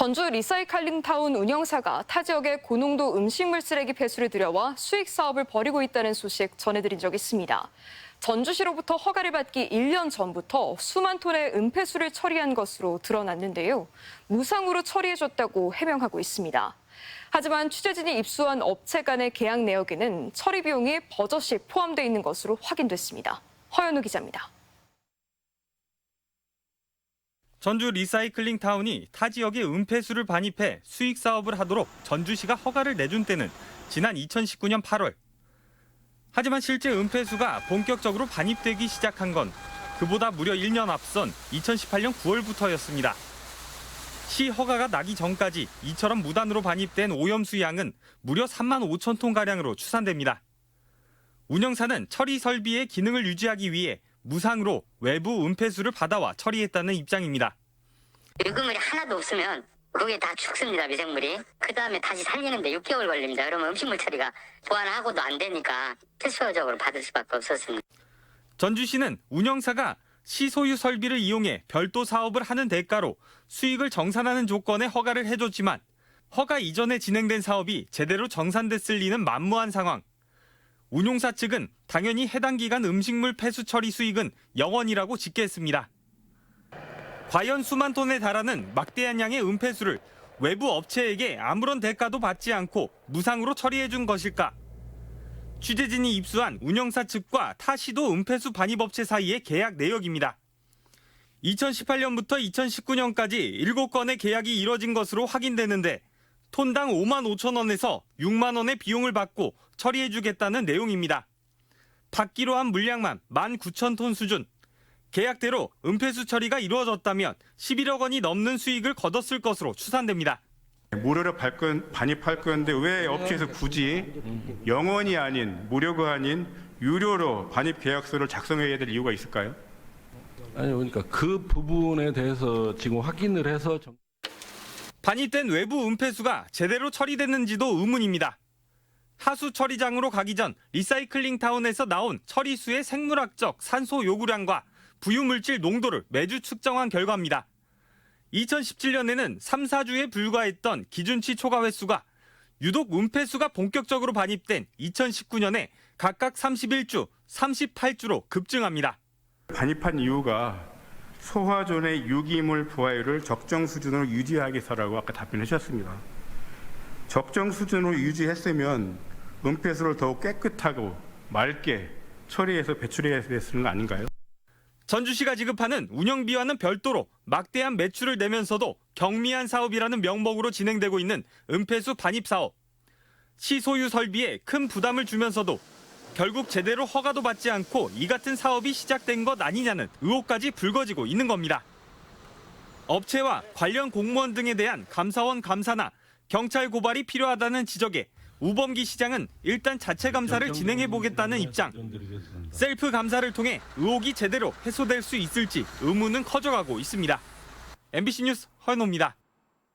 전주 리사이클링 타운 운영사가 타 지역의 고농도 음식물 쓰레기 폐수를 들여와 수익 사업을 벌이고 있다는 소식 전해드린 적 있습니다. 전주시로부터 허가를 받기 1년 전부터 수만 톤의 은폐수를 처리한 것으로 드러났는데요. 무상으로 처리해줬다고 해명하고 있습니다. 하지만 취재진이 입수한 업체 간의 계약 내역에는 처리 비용이 버젓이 포함되어 있는 것으로 확인됐습니다. 허연우 기자입니다. 전주 리사이클링 타운이 타 지역의 은폐수를 반입해 수익 사업을 하도록 전주시가 허가를 내준 때는 지난 2019년 8월. 하지만 실제 은폐수가 본격적으로 반입되기 시작한 건 그보다 무려 1년 앞선 2018년 9월부터였습니다. 시 허가가 나기 전까지 이처럼 무단으로 반입된 오염수 양은 무려 3만 5천 톤 가량으로 추산됩니다. 운영사는 처리 설비의 기능을 유지하기 위해 무상으로 외부 은폐수를 받아와 처리했다는 입장입니다. 유기물이 하나도 없으면 그게 다 죽습니다 미생물이 그 다음에 다시 살리는데 6개월 걸립니다 그러면 음식물 처리가 보완하고도 안 되니까 필수적으로 받을 수밖에 없었습니다 전주시는 운영사가 시소유 설비를 이용해 별도 사업을 하는 대가로 수익을 정산하는 조건에 허가를 해줬지만 허가 이전에 진행된 사업이 제대로 정산됐을 리는 만무한 상황. 운용사 측은 당연히 해당 기간 음식물 폐수 처리 수익은 영원이라고 집계했습니다. 과연 수만 톤에 달하는 막대한 양의 은폐수를 외부 업체에게 아무런 대가도 받지 않고 무상으로 처리해 준 것일까? 취재진이 입수한 운영사 측과 타시도 은폐수 반입업체 사이의 계약 내역입니다. 2018년부터 2019년까지 7건의 계약이 이뤄진 것으로 확인되는데 톤당 5만 5천 원에서 6만 원의 비용을 받고 처리해주겠다는 내용입니다. 받기로 한 물량만 1만 9천 톤 수준. 계약대로 은폐수 처리가 이루어졌다면 11억 원이 넘는 수익을 거뒀을 것으로 추산됩니다. 무료로 발권, 반입할 건데 왜 업체에서 굳이 영원이 아닌 무료가 아닌 유료로 반입 계약서를 작성해야 될 이유가 있을까요? 아니 그러니까 그 부분에 대해서 지금 확인을 해서 정- 반입된 외부 은폐수가 제대로 처리됐는지도 의문입니다. 하수 처리장으로 가기 전 리사이클링 타운에서 나온 처리수의 생물학적 산소 요구량과 부유물질 농도를 매주 측정한 결과입니다. 2017년에는 3, 4주에 불과했던 기준치 초과 횟수가 유독 은폐수가 본격적으로 반입된 2019년에 각각 31주, 38주로 급증합니다. 반입한 이유가 소화존의 유기물 부하율을 적정 수준으로 유지하기 위해서라고 아까 답변해 주셨습니다. 적정 수준으로 유지했으면 은폐수를 더욱 깨끗하고 맑게 처리해서 배출해야 되는 거 아닌가요? 전주시가 지급하는 운영비와는 별도로 막대한 매출을 내면서도 경미한 사업이라는 명목으로 진행되고 있는 은폐수 반입 사업. 시 소유 설비에 큰 부담을 주면서도 결국 제대로 허가도 받지 않고 이 같은 사업이 시작된 것 아니냐는 의혹까지 불거지고 있는 겁니다. 업체와 관련 공무원 등에 대한 감사원 감사나 경찰 고발이 필요하다는 지적에 우범기 시장은 일단 자체 감사를 진행해 보겠다는 입장. 셀프 감사를 통해 의혹이 제대로 해소될 수 있을지 의문은 커져가고 있습니다. MBC 뉴스 허연호입니다.